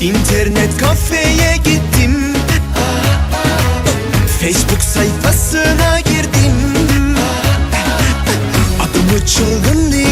İnternet kafeye gittim. Facebook sayfasına girdim. Adımı çılgın diye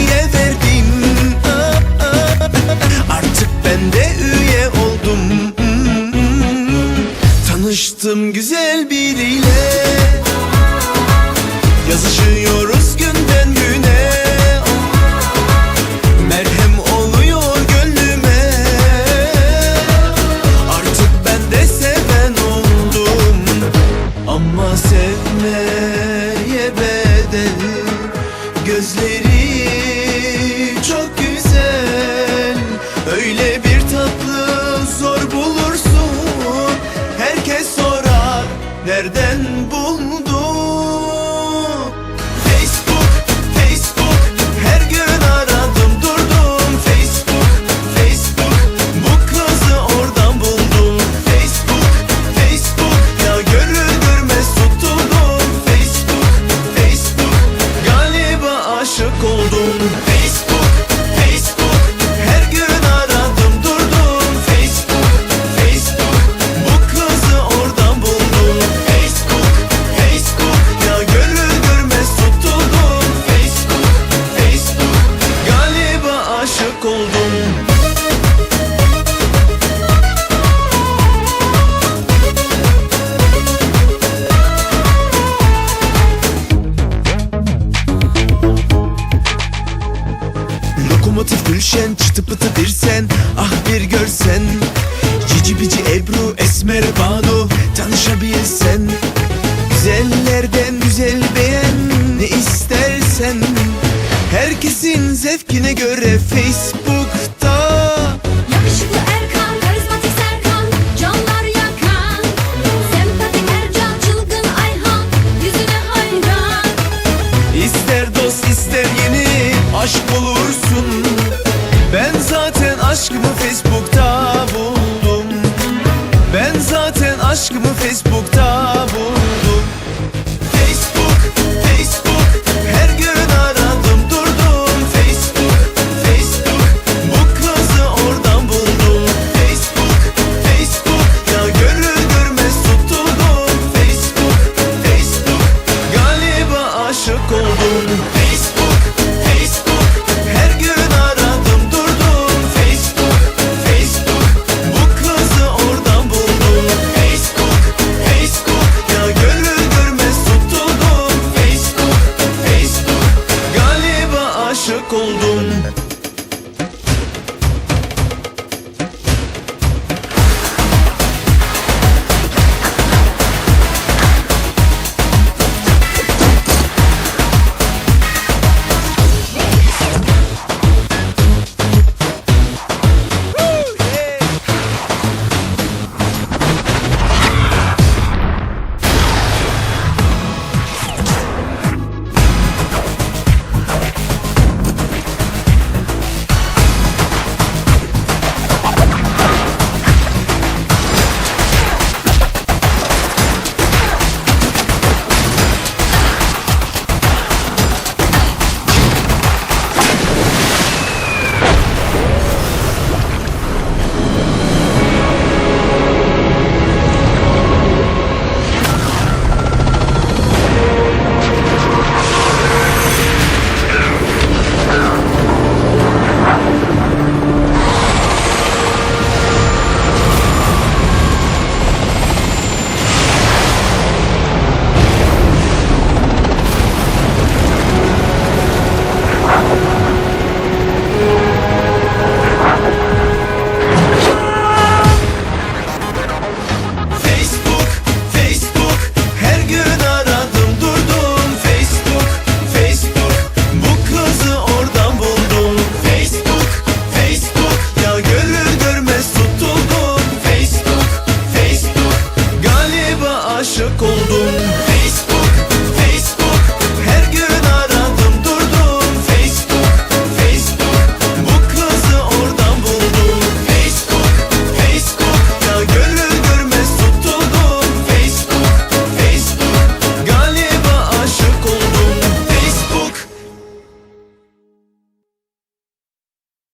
Pıtı pıtı bir sen ah bir görsen. Cici bici Ebru Esmer'e Banu tanışabilsen. Güzellerden güzel beğen ne istersen. Herkesin zevkine göre Facebook mı Facebook'ta.